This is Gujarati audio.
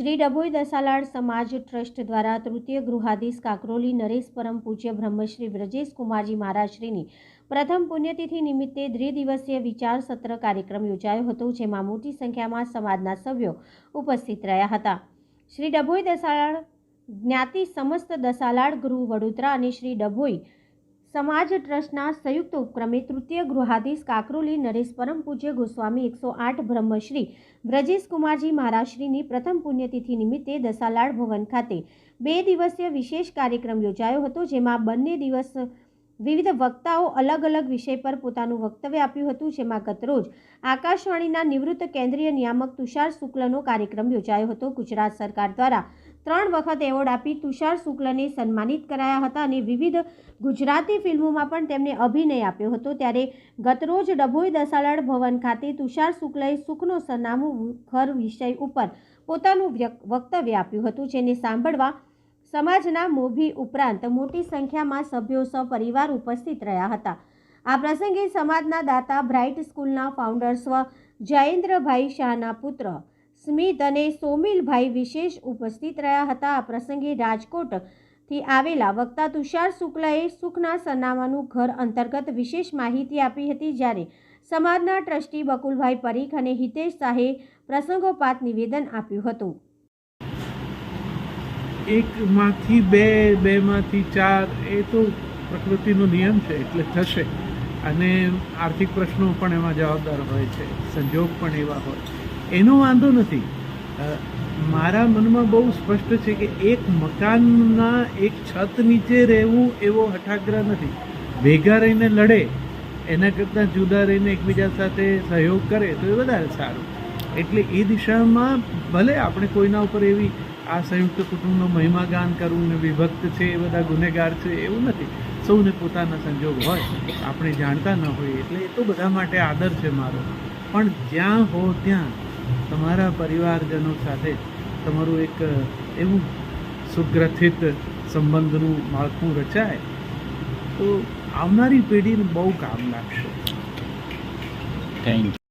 શ્રી ડભોઈ દસાલાડ સમાજ ટ્રસ્ટ દ્વારા તૃતીય ગૃહાધીશ કાકરોલી નરેશ પરમ પૂજ્ય બ્રહ્મશ્રી વ્રજેશ કુમારજી મહારાજશ્રીની પ્રથમ પુણ્યતિથિ નિમિત્તે દ્વિદિવસીય વિચાર સત્ર કાર્યક્રમ યોજાયો હતો, જેમાં મોટી સંખ્યામાં સમાજના સભ્યો ઉપસ્થિત રહ્યા હતા. શ્રી ડભોઈ દસાલાડ જ્ઞાતિ સમસ્ત દસાલાડ ગૃહ વડોદરા અને શ્રી ડભોઈ સમાજ ટ્રસ્ટના સંયુક્ત ઉપક્રમે તૃતીય ગૃહાધીશ કાકરોલી નરેશ પરમ પૂજ્ય ગોસ્વામી એકસો આઠ બ્રહ્મશ્રી વ્રજેશ કુમારજી મહારાજશ્રીની પ્રથમ પુણ્યતિથિ નિમિત્તે દસાલાડ ભવન ખાતે બે દિવસીય વિશેષ કાર્યક્રમ યોજાયો હતો, જેમાં બંને દિવસ વિવિધ વક્તાઓ અલગ અલગ વિષય પર પોતાનું વક્તવ્ય આપ્યું હતું, જેમાં ગતરોજ આકાશવાણીના નિવૃત્ત કેન્દ્રીય નિયામક તુષાર શુક્લનો કાર્યક્રમ યોજાયો હતો. ગુજરાત સરકાર દ્વારા ત્રણ વખત એવોર્ડ આપી તુષાર શુક્લને સન્માનિત કરાયા હતા અને વિવિધ ગુજરાતી ફિલ્મોમાં પણ તેમને અભિનય આપ્યો હતો. ત્યારે ગતરોજ ડભોઈ દસાલાડ ભવન ખાતે તુષાર શુક્લએ સુખનો સરનામું ઘર વિષય ઉપર પોતાનું વક્તવ્ય આપ્યું હતું, જેને સાંભળવા સમાજના મોભી ઉપરાંત મોટી સંખ્યામાં સભ્યો સપરિવાર ઉપસ્થિત રહ્યા હતા. આ પ્રસંગે સમાજના દાતા બ્રાઇટ સ્કૂલના ફાઉન્ડર સ્વ જયેન્દ્રભાઈ શાહના પુત્ર સ્મિત અને સોમિલભાઈ વિશેષ ઉપસ્થિત રહ્યા હતા. આ પ્રસંગે રાજકોટથી આવેલા વક્તા તુષાર શુક્લાએ સુખના સરનામાનું ઘર અંતર્ગત વિશેષ માહિતી આપી હતી જ્યારે સમાજના ટ્રસ્ટી બકુલભાઈ પરીખ અને હિતેશ શાહે પ્રસંગોપાત નિવેદન આપ્યું હતું. એકમાંથી બે, બેમાંથી ચાર, એ તો પ્રકૃતિનો નિયમ છે, એટલે થશે. અને આર્થિક પ્રશ્નો પણ એમાં જવાબદાર હોય છે, સંજોગ પણ એવા હોય એનો વાંધો નથી. મારા મનમાં બહુ સ્પષ્ટ છે કે એક મકાનના એક છત નીચે રહેવું એવો હઠાગ્રહ નથી. ભેગા રહીને લડે, એના કરતાં જુદા રહીને એકબીજા સાથે સહયોગ કરે તો એ વધારે સારું. એટલે એ દિશામાં ભલે આપણે કોઈના ઉપર એવી આ સંયુક્ત કુટુંબનો મહિમાગાન કરવું ને વિભક્ત છે, એ બધા ગુનેગાર છે, એવું નથી. સૌને પોતાના સંજોગ હોય, આપણે જાણતા ન હોઈએ, એટલે એ તો બધા માટે આદર છે મારો. પણ જ્યાં હો ત્યાં તમારા પરિવારજનો સાથે તમારું એક એવું સુગ્રથિત સંબંધનું માળખું રચાય, તો આવનારી પેઢીને બહુ કામ લાગશે. થેન્ક